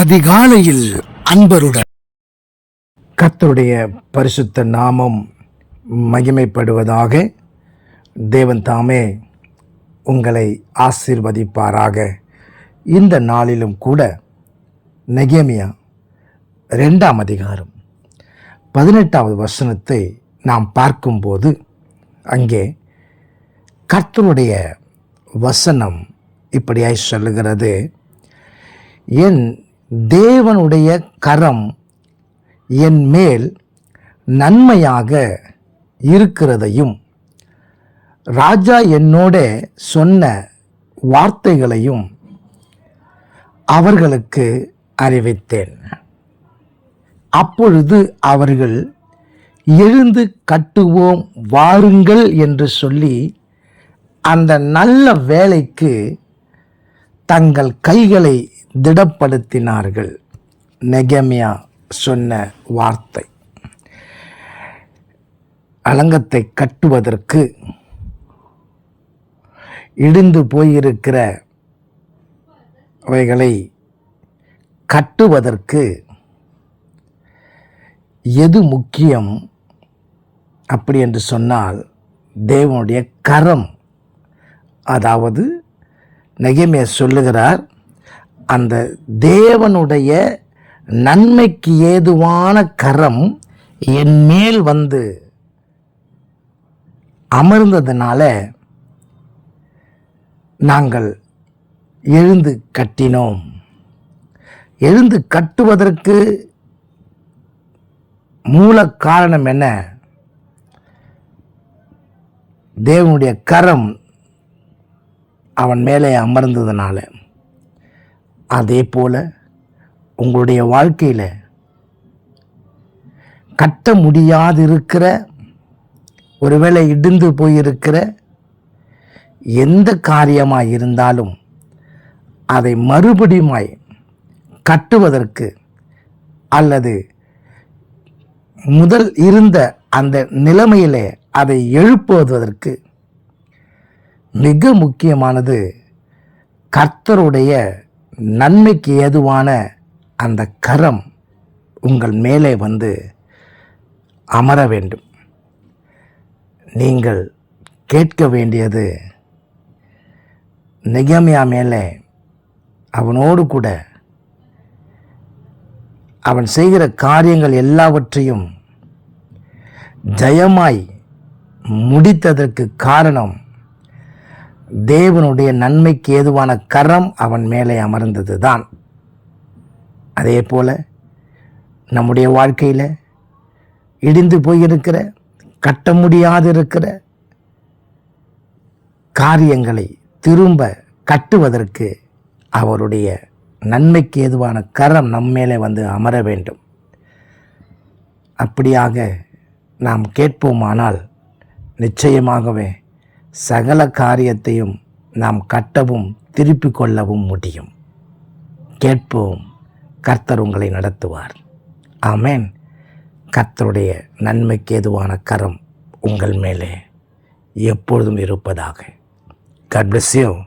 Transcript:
அதிகாலையில் அன்பருடன். கர்த்தருடைய பரிசுத்த நாமம் மகிமைப்படுவதாக தேவன் தாமே உங்களை ஆசீர்வதிப்பாராக. இந்த நாளிலும் கூட நெகேமியா ரெண்டாம் அதிகாரம் பதினெட்டாவது வசனத்தை நாம் பார்க்கும்போது அங்கே கர்த்தருடைய வசனம் இப்படியாய் சொல்லுகிறது. என் தேவனுடைய கரம் என் மேல் நன்மையாக இருக்கிறதையும் ராஜா என்னோட சொன்ன வார்த்தைகளையும் அவர்களுக்கு அறிவித்தேன். அப்பொழுது அவர்கள் எழுந்து கட்டுவோம் வாருங்கள் என்று சொல்லி அந்த நல்ல வேலைக்கு தங்கள் கைகளை திடப்படுத்தினார்கள். நெகமியா சொன்ன வார்த்தை. அலங்கத்தை கட்டுவதற்கு இடிந்து போயிருக்கிற அவைகளை கட்டுவதற்கு எது முக்கியம்? அப்படி என்று சொன்னால் தேவனுடைய கரம். அதாவது நெகேமியா சொல்லுகிறார் அந்த தேவனுடைய நன்மைக்கு ஏதுவான கரம் என் மேல் வந்து அமர்ந்ததுனால நாங்கள் எழுந்து கட்டினோம். எழுந்து கட்டுவதற்கு மூல காரணம் என்ன? தேவனுடைய கரம் அவன் மேலே அமர்ந்ததுனால. அதே போல் உங்களுடைய வாழ்க்கையில் கட்ட முடியாதிருக்கிற ஒருவேளை இடிந்து போயிருக்கிற எந்த காரியமாக இருந்தாலும் அதை மறுபடியுமாய் கட்டுவதற்கு அல்லது முதல் இருந்த அந்த நிலைமையிலே அதை எழுப்புவதற்கு மிக முக்கியமானது கர்த்தருடைய நன்மைக்கு ஏதுவான அந்த கரம் உங்கள் மேலே வந்து அமர வேண்டும். நீங்கள் கேட்க வேண்டியது நெகமியா மேலே அவனோடு கூட அவன் செய்கிற காரியங்கள் எல்லாவற்றையும் ஜெயமாய் முடித்ததற்கு காரணம் தேவனுடைய நன்மைக்கு ஏதுவான கரம் அவன் மேலே அமர்ந்தது தான் அதே போல் நம்முடைய வாழ்க்கையில் இடிந்து போயிருக்கிற கட்ட முடியாது இருக்கிற காரியங்களை திரும்ப கட்டுவதற்கு அவருடைய நன்மைக்கு ஏதுவான கரம் நம்மேலே வந்து அமர வேண்டும். அப்படியாக நாம் கேட்போமானால் நிச்சயமாகவே சகல காரியத்தையும் நாம் கட்டவும் திருப்பிக் கொள்ளவும் முடியும். கேட்போம் கர்த்தர் உங்களை நடத்துவார். ஆமேன். கர்த்தருடைய நன்மைக்கு எதுவான கரம் உங்கள் மேலே எப்பொழுதும் இருப்பதாக. God.